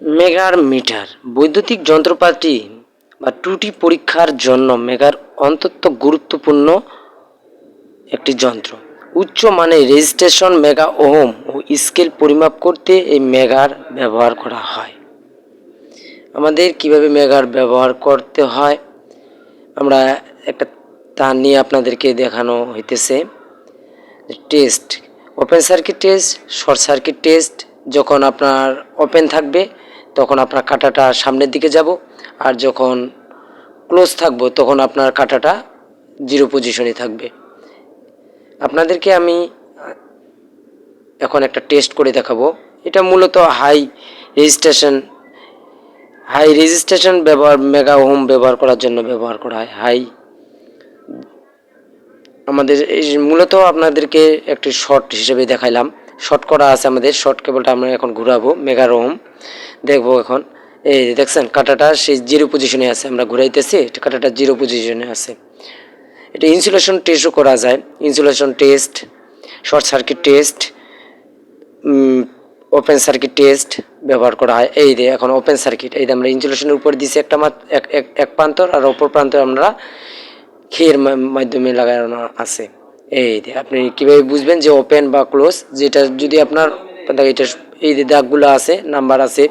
মেগার metre বৈদ্যুতিক যন্ত্রপাতি বা ত্রুটি পরীক্ষার জন্য মেগার অত্যন্ত গুরুত্বপূর্ণ একটি যন্ত্র। উচ্চ মানের রেজিস্ট্রেশন মেগা ওহম ও স্কেল পরিমাপ করতে এই মেগার ব্যবহার করা হয়। আমাদের কীভাবে মেগার ব্যবহার করতে হয়, আমরা একটা তা নিয়ে আপনাদেরকে দেখানো হইতেছে। Test, open circuit test, short circuit test, যখন আপনার ওপেন থাকবে তখন আপনার কাঁটাটা সামনের দিকে যাব, আর যখন ক্লোজ থাকব তখন আপনার কাঁটাটা জিরো পজিশনে থাকবে। আপনাদেরকে আমি এখন একটা টেস্ট করে দেখাবো। এটা মূলত হাই রেজিস্ট্রেশন হাই রেজিস্ট্রেশন ব্যবহার মেগা হোম ব্যবহার করার জন্য ব্যবহার করা হয়। হাই আমাদের মূলত আপনাদেরকে একটি শর্ট হিসেবে দেখাইলাম। শর্ট করা আছে আমাদের শর্ট কেবলটা আমরা এখন ঘুরাবো মেগা রোম দেখব এখন। এই দেখছেন, কাটাটা সেই জিরো পজিশনে আছে, আমরা ঘুরাইতেছি, এটা কাটাটা জিরো পজিশনে আছে। এটা ইনসুলেশন টেস্টও করা যায় insulation test short circuit test open circuit test ব্যবহার করা হয়। এই যে এখন ওপেন সার্কিট এই আমরা ইনসুলেশনের উপর দিছি একটা এক প্রান্তর, আর অপর প্রান্তর আমরা খেয়ের মাধ্যমে লাগানো আছে। এই যে আপনি কীভাবে বুঝবেন যে ওপেন বা ক্লোজ যেটা যদি আপনার এটা এই যে দাগগুলো আছে নাম্বার আছে